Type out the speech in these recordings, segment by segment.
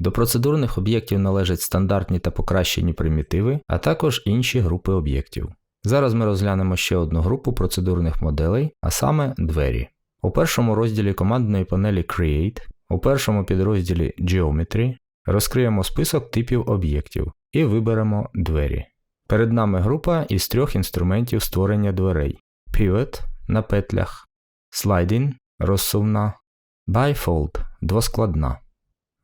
До процедурних об'єктів належать стандартні та покращені примітиви, а також інші групи об'єктів. Зараз ми розглянемо ще одну групу процедурних моделей, а саме двері. У першому розділі командної панелі Create, у першому підрозділі Geometry розкриємо список типів об'єктів і виберемо двері. Перед нами група із трьох інструментів створення дверей: Pivot на петлях, Sliding розсувна, Bifold двоскладна.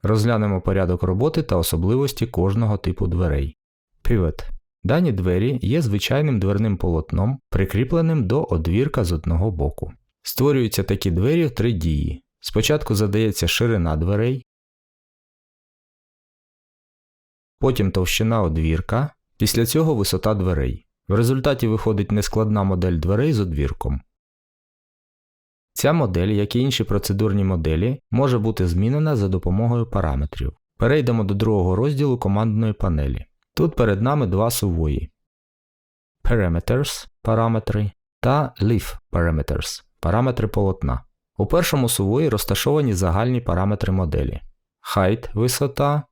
Розглянемо порядок роботи та особливості кожного типу дверей. Pivot. Дані двері є звичайним дверним полотном, прикріпленим до одвірка з одного боку. Створюються такі двері в три дії. Спочатку задається ширина дверей, потім товщина одвірка, після цього висота дверей. В результаті виходить нескладна модель дверей з одвірком. Ця модель, як і інші процедурні моделі, може бути змінена за допомогою параметрів. Перейдемо до другого розділу командної панелі. Тут перед нами два сувої Parameters параметри та Leaf Parameters параметри полотна. У першому сувої розташовані загальні параметри моделі: Height висота,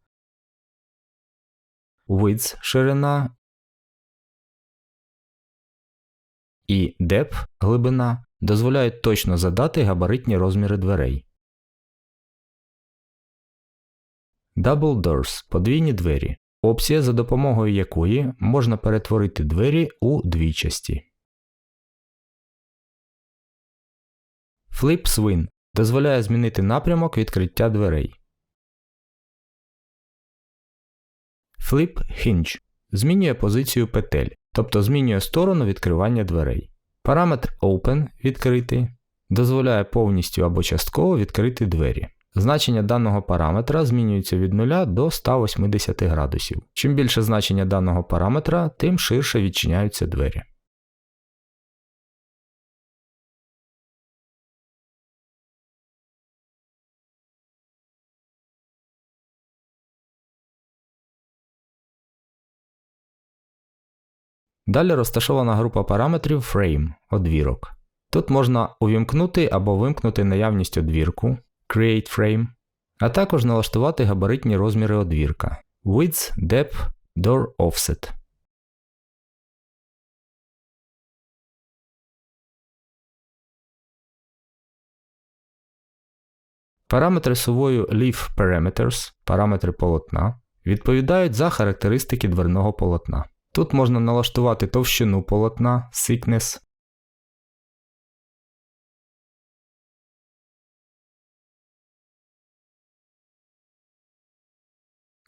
Width ширина і Depth глибина дозволяють точно задати габаритні розміри дверей. Double Doors подвійні двері. Опція, за допомогою якої можна перетворити двері у двічасті. Flip Swing дозволяє змінити напрямок відкриття дверей. Flip Hinge змінює позицію петель, тобто змінює сторону відкривання дверей. Параметр Open відкритий дозволяє повністю або частково відкрити двері. Значення даного параметра змінюється від 0 до 180 градусів. Чим більше значення даного параметра, тим ширше відчиняються двері. Далі розташована група параметрів Frame одвірок. Тут можна увімкнути або вимкнути наявність одвірку Create Frame, а також налаштувати габаритні розміри одвірка Width, Depth, Door Offset. Параметри сувою Leaf Parameters, параметри полотна, відповідають за характеристики дверного полотна. Тут можна налаштувати товщину полотна, thickness,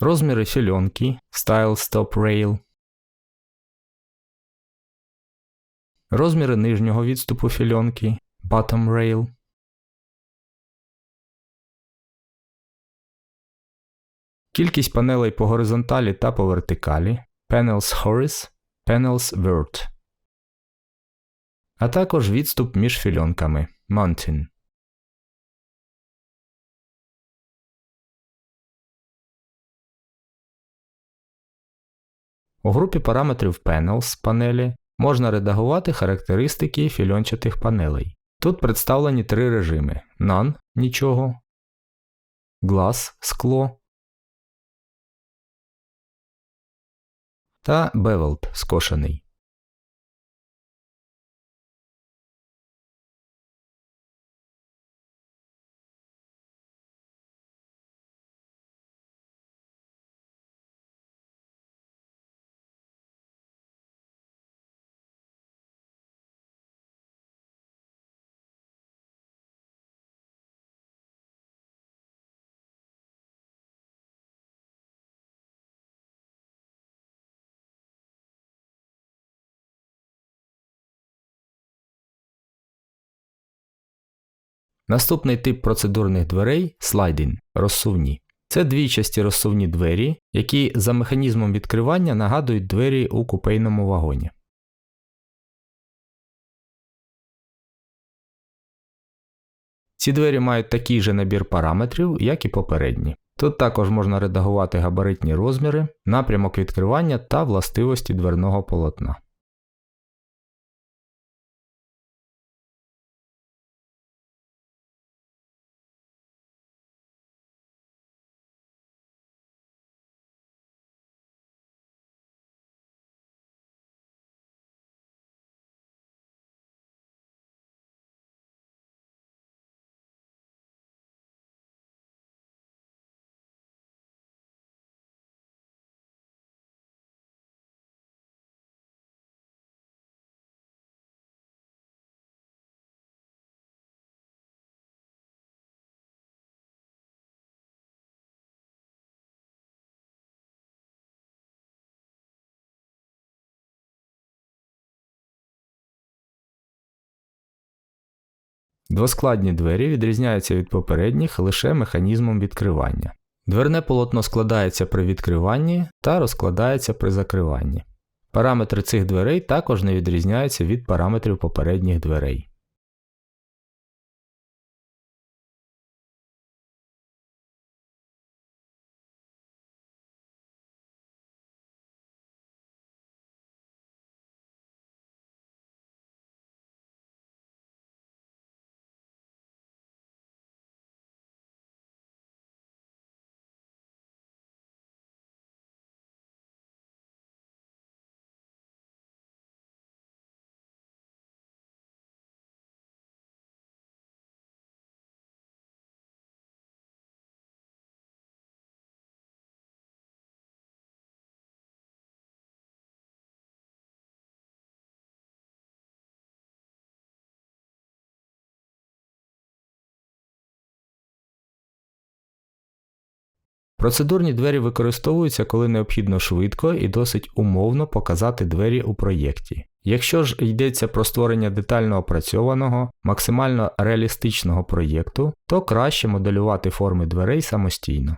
розміри фільонки, Style Stop Rail, розміри нижнього відступу фільонки, Bottom Rail, кількість панелей по горизонталі та по вертикалі, Panels Horis, Panels Vert, а також відступ між фільонками, Mountain. У групі параметрів Panels панелі можна редагувати характеристики фільончатих панелей. Тут представлені три режими: None – нічого, Glass – скло та Бевелт – скошений. Наступний тип процедурних дверей слайдінг розсувні. Це двійчасті розсувні двері, які за механізмом відкривання нагадують двері у купейному вагоні. Ці двері мають такий же набір параметрів, як і попередні. Тут також можна редагувати габаритні розміри, напрямок відкривання та властивості дверного полотна. Двоскладні двері відрізняються від попередніх лише механізмом відкривання. Дверне полотно складається при відкриванні та розкладається при закриванні. Параметри цих дверей також не відрізняються від параметрів попередніх дверей. Процедурні двері використовуються, коли необхідно швидко і досить умовно показати двері у проєкті. Якщо ж йдеться про створення детально опрацьованого, максимально реалістичного проєкту, то краще моделювати форми дверей самостійно.